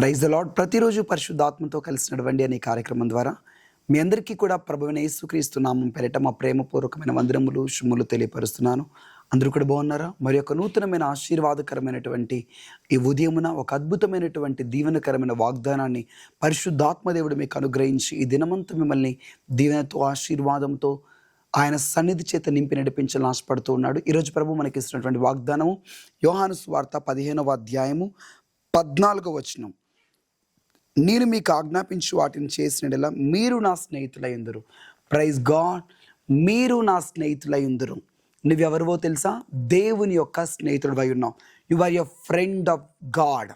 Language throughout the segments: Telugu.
ప్రైజ్ ద లాడ్ ప్రతిరోజు పరిశుద్ధాత్మతో కలిసి నడవండి అనే కార్యక్రమం ద్వారా మీ అందరికీ కూడా ప్రభువైన యేసుక్రీస్తు నామం పెరట మా ప్రేమపూర్వకమైన వందనములు శుమ్ములు తెలియపరుస్తున్నాను. అందరూ కూడా బాగున్నారా? మరి ఒక నూతనమైన ఆశీర్వాదకరమైనటువంటి ఈ ఉదయమున ఒక అద్భుతమైనటువంటి దీవెనకరమైన వాగ్దానాన్ని పరిశుద్ధాత్మదేవుడు మీకు అనుగ్రహించి ఈ దినమంతా మిమ్మల్ని దీవెనతో ఆశీర్వాదంతో ఆయన సన్నిధి చేత నింపి నడిపించాలని ఆశపడుతూ ఉన్నాడు. ఈరోజు ప్రభు మనకి ఇస్తున్నటువంటి వాగ్దానము యోహాను స్వార్త పదిహేనవ అధ్యాయము పద్నాలుగో వచనం. నేను మీకు ఆజ్ఞాపించి వాటిని చేసిన మీరు నా స్నేహితులయ్యుందరు ప్రైజ్ గాడ్ మీరు నా స్నేహితులయ్యుందరు నువ్వెవరివో తెలుసా? దేవుని యొక్క స్నేహితుడు అయి ఉన్నావు you are your friend of God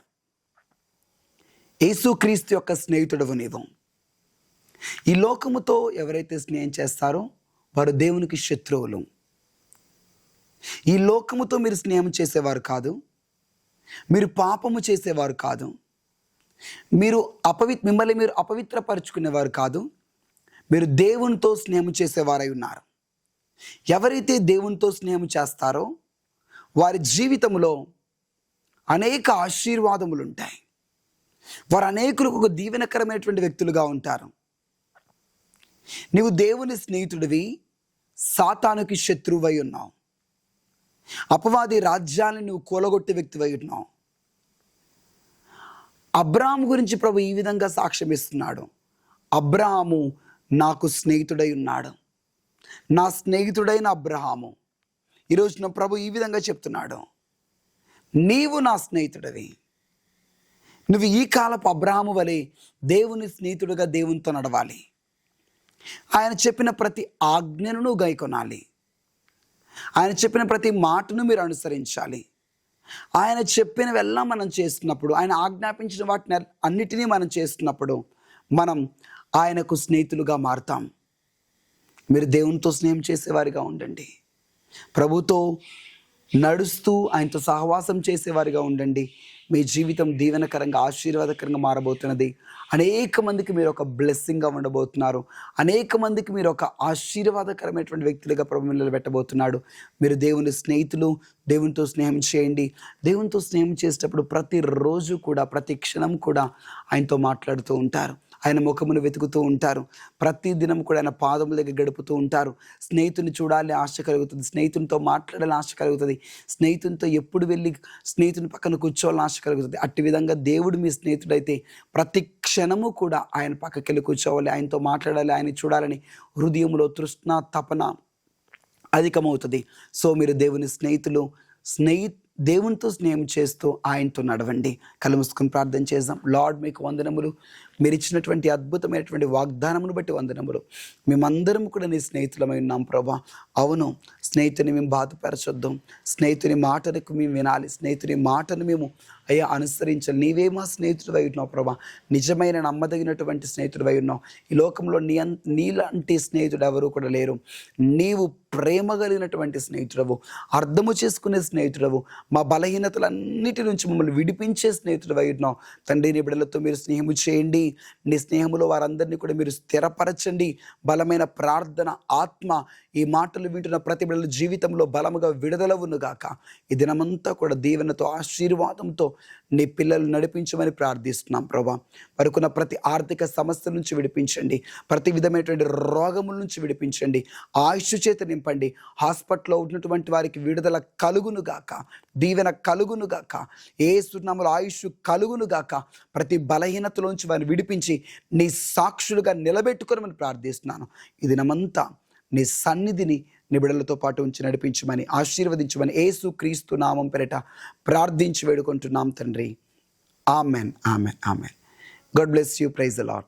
యేసుక్రీస్తు యొక్క స్నేహితుడు నీవు. ఈ లోకముతో ఎవరైతే స్నేహం చేస్తారో వారు దేవునికి శత్రువులు. ఈ లోకముతో మీరు స్నేహం చేసేవారు కాదు. మీరు పాపము చేసేవారు కాదు. మీరు అపవిత్ మిమ్మల్ని మీరు అపవిత్రపరుచుకునేవారు కాదు. మీరు దేవునితో స్నేహం చేసేవారై ఉన్నారు. ఎవరైతే దేవునితో స్నేహం చేస్తారో వారి జీవితంలో అనేక ఆశీర్వాదములు ఉంటాయి వారు అనేకులకు ఒక దీవెనకరమైనటువంటి వ్యక్తులుగా ఉంటారు. నీవు దేవుని స్నేహితుడివి సాతానుకి శత్రువై ఉన్నావు. అపవాది రాజ్యాన్ని నువ్వు కూలగొట్టే వ్యక్తివై ఉన్నావు. అబ్రాహాము గురించి ప్రభు ఈ విధంగా సాక్ష్యం ఇస్తున్నాడు. అబ్రహాము నాకు స్నేహితుడై ఉన్నాడు. నా స్నేహితుడైన అబ్రహాము ఈరోజు నా ప్రభు ఈ విధంగా చెప్తున్నాడు. నీవు నా స్నేహితుడవి. నువ్వు ఈ కాలపు అబ్రహాము వలె దేవుని స్నేహితుడుగా దేవునితో నడవాలి. ఆయన చెప్పిన ప్రతి ఆజ్ఞను నువ్వు గైకొనాలి. ఆయన చెప్పిన ప్రతి మాటను మీరు అనుసరించాలి. ఆయన చెప్పినవెల్లా మనం చేస్తున్నప్పుడు ఆయన ఆజ్ఞాపించిన వాటిని అన్నిటినీ మనం చేస్తున్నప్పుడు మనం ఆయనకు స్నేహితులుగా మారుతాం. మీరు దేవునితో స్నేహం చేసేవారిగా ఉండండి. ప్రభుతో నడుస్తూ ఆయనతో సహవాసం చేసేవారిగా ఉండండి. మీ జీవితం దీవెనకరంగా ఆశీర్వాదకరంగా మారబోతున్నది. అనేక మందికి మీరు ఒక బ్లెస్సింగ్గా ఉండబోతున్నారు. అనేక మందికి మీరు ఒక ఆశీర్వాదకరమైనటువంటి వ్యక్తులుగా ప్రభు నిలబెట్టబోతున్నాడు. మీరు దేవుని స్నేహితులు దేవునితో స్నేహం చేయండి. దేవునితో స్నేహం చేసేటప్పుడు ప్రతిరోజు కూడా ప్రతి క్షణం కూడా ఆయనతో మాట్లాడుతూ ఉంటారు. ఆయన ముఖమును వెతుకుతూ ఉంటారు. ప్రతి దినం కూడా ఆయన పాదముల దగ్గర గడుపుతూ ఉంటారు. స్నేహితుని చూడాలి ఆశ కలుగుతుంది. స్నేహితునితో మాట్లాడాలని ఆశ కలుగుతుంది. స్నేహితునితో ఎప్పుడు వెళ్ళి స్నేహితుని పక్కన కూర్చోవాలని ఆశ కలుగుతుంది. అట్టి విధంగా దేవుడు మీ స్నేహితుడైతే ప్రతి క్షణము కూడా ఆయన పక్కకి వెళ్ళి కూర్చోవాలి. ఆయనతో మాట్లాడాలి. ఆయన చూడాలని హృదయంలో తృష్ణ తపన అధికమవుతుంది. సో మీరు దేవుని స్నేహితులు స్నేహి దేవునితో స్నేహం చేస్తూ ఆయనతో నడవండి. కలుముసుకుని ప్రార్థన చేద్దాం. లార్డ్ మీకు వందనములు. మీరు ఇచ్చినటువంటి అద్భుతమైనటువంటి వాగ్దానమును బట్టి వందనములు. మేమందరం కూడా నీ స్నేహితులమై ఉన్నాం ప్రభా. అవును స్నేహితుని మేము బాధపరచొద్దాం. స్నేహితుని మాటలకు మేము వినాలి. స్నేహితుని మాటను మేము అయ్యా అనుసరించాలి. నీవే మా స్నేహితుడు అయి ఉన్నావు ప్రభా. నిజమైన నమ్మదగినటువంటి స్నేహితుడు అయి ఉన్నావు. ఈ లోకంలో నీ నీలాంటి స్నేహితుడు ఎవరు కూడా లేరు. నీవు ప్రేమ కలిగినటువంటి స్నేహితుడవు. అర్థము చేసుకునే స్నేహితుడవు. మా బలహీనతలన్నిటి నుంచి మమ్మల్ని విడిపించే స్నేహితుడు అయి ఉన్నావు. తండ్రి నీ బిడ్డలతో మీరు స్నేహము చేయండి. నీ స్నేహములో వారందరినీ కూడా మీరు స్థిరపరచండి. బలమైన ప్రార్థన ఆత్మ ఈ మాటలు వింటున్న ప్రతి బిడ్డల జీవితంలో బలముగా విడుదలవును గాక ఈ దినమంతా కూడా దీవెనతో ఆశీర్వాదంతో నీ పిల్లలు నడిపించమని ప్రార్థిస్తున్నాం ప్రభా. వరకున్న ప్రతి ఆర్థిక సమస్య నుంచి విడిపించండి. ప్రతి విధమైనటువంటి రోగముల నుంచి విడిపించండి. ఆయుష్ చేత నింపండి. హాస్పిటల్లో ఉన్నటువంటి వారికి విడుదల కలుగును గాక దీవెన కలుగునుగాక ఏ సున్నాములు ఆయుష్ కలుగును గాక ప్రతి బలహీనతలోంచి వారిని విడిపించి నీ సాక్షులుగా నిలబెట్టుకోనమని ప్రార్థిస్తున్నాను. ఈ దినమంతా నీ సన్నిధిని నిబిడలతో పాటు ఉంచి నడిపించమని ఆశీర్వదించమని ఏసు క్రీస్తు నామం పెరట ప్రార్థించి వేడుకుంటున్నాం తండ్రి. Amen amen amen. God bless you praise the Lord